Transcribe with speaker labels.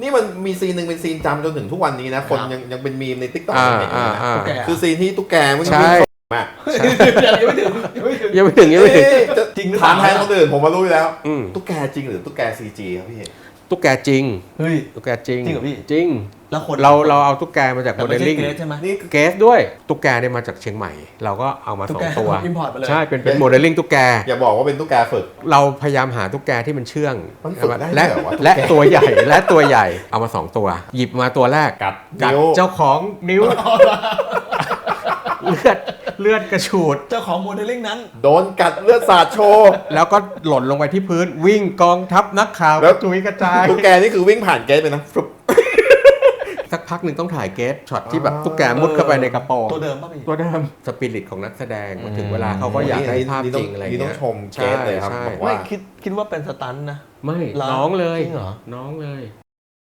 Speaker 1: นี่มันมีซีนหนึ่งเป็นซีนจำจนถึงทุกวันนี้นะ คน
Speaker 2: ครับ
Speaker 1: ยังยังเป็นมีมในติ๊กต็อก
Speaker 3: อ่า
Speaker 1: เห็นอยู่
Speaker 3: อ่า
Speaker 1: นะ
Speaker 3: อ่า
Speaker 2: ตุ๊กแก
Speaker 1: คือซีนที่ตุ๊กแกมัน
Speaker 3: ใช่
Speaker 1: มาก
Speaker 2: ยังไม่ถึงยังไม่ถึง
Speaker 3: ยังไม่ถึงยังไม่ถึง
Speaker 1: เอ๊ะจะ
Speaker 2: จริงหรือเปล่า
Speaker 1: ถามแทนคนอื่นผมมารู้อยู่แล้ว
Speaker 3: อืม
Speaker 1: ตุ๊กแกจริงหรือตุ๊กแกซีจีครับพี่
Speaker 3: ตุ๊กแกจริง
Speaker 2: เฮ้ย
Speaker 3: ตุ๊กแกจริง
Speaker 2: จริงเหรอพี่
Speaker 3: จริง
Speaker 2: แล้วคน
Speaker 3: เราเราเอาตุ๊กแกมาจาก
Speaker 2: แต่
Speaker 3: โมเด
Speaker 2: ไม่
Speaker 3: ล
Speaker 2: ใช่
Speaker 3: ลิ่ง
Speaker 2: เกรซใช่ไหม
Speaker 1: นี่
Speaker 3: เกสด้วยตุ๊กแกเนี่ยมาจากเชียงใหม่ เราก็เอามา
Speaker 2: ตุ๊
Speaker 3: ส
Speaker 2: ก
Speaker 3: อง
Speaker 2: แก
Speaker 3: ตัว
Speaker 2: import มาเลย
Speaker 3: ใช่ เป็นเป็นโมเดลลิ่งตุ๊กแก
Speaker 1: อย่าบอกว่าเป็นตุ๊กแกฝึก
Speaker 3: เราพยายามหาตุ๊กแกที่มันเชื่อง
Speaker 1: มันฝึกได้
Speaker 3: และ
Speaker 1: ด้วยเหรอวะ
Speaker 3: และ
Speaker 1: ตุ๊กแก
Speaker 3: ตัวใหญ่และตัวใหญ่เอามาสองตัว หยิบมาตัวแรก
Speaker 1: กัด
Speaker 3: กัด
Speaker 1: นิ้ว
Speaker 3: เจ้าของนิ้ว เลือด เลือดกระฉูด
Speaker 2: เจ้าของโมเดลลิ่งนั้น
Speaker 1: โดนกัดเลือดสาดโชว์
Speaker 3: แล้วก็หล่นลงไปที่พื้นวิ่งกองทัพนักข่าว
Speaker 1: แล้
Speaker 3: ก
Speaker 1: ว
Speaker 3: ระจุยกระจาย
Speaker 1: ตุ๊กแกนี่คือวิ่งผ่านเกตไปนะฟลุป
Speaker 3: สักพักหนึ่งต้องถ่ายเกสช็อตที่แบบตุ๊กแกมุดเข้าไปในกระโปรง
Speaker 2: ตัวเดิมป่ะพี่
Speaker 3: ตัวเดิมสปิริตของนักแสดงมาถึงเวลาเขาก็อยากได้ภาพจริงอะไร
Speaker 1: นี่ต้
Speaker 3: เงี้
Speaker 1: อง
Speaker 3: ย
Speaker 1: ชมเกตเลยครับ
Speaker 3: ใช่
Speaker 1: บอก
Speaker 2: ไม่
Speaker 1: ว่า
Speaker 2: คิดคิดว่าเป็นสตันท์นะ
Speaker 3: ไม่
Speaker 2: เหรอ
Speaker 3: น้องเลย
Speaker 2: จริงเหรอ
Speaker 3: น้องเลย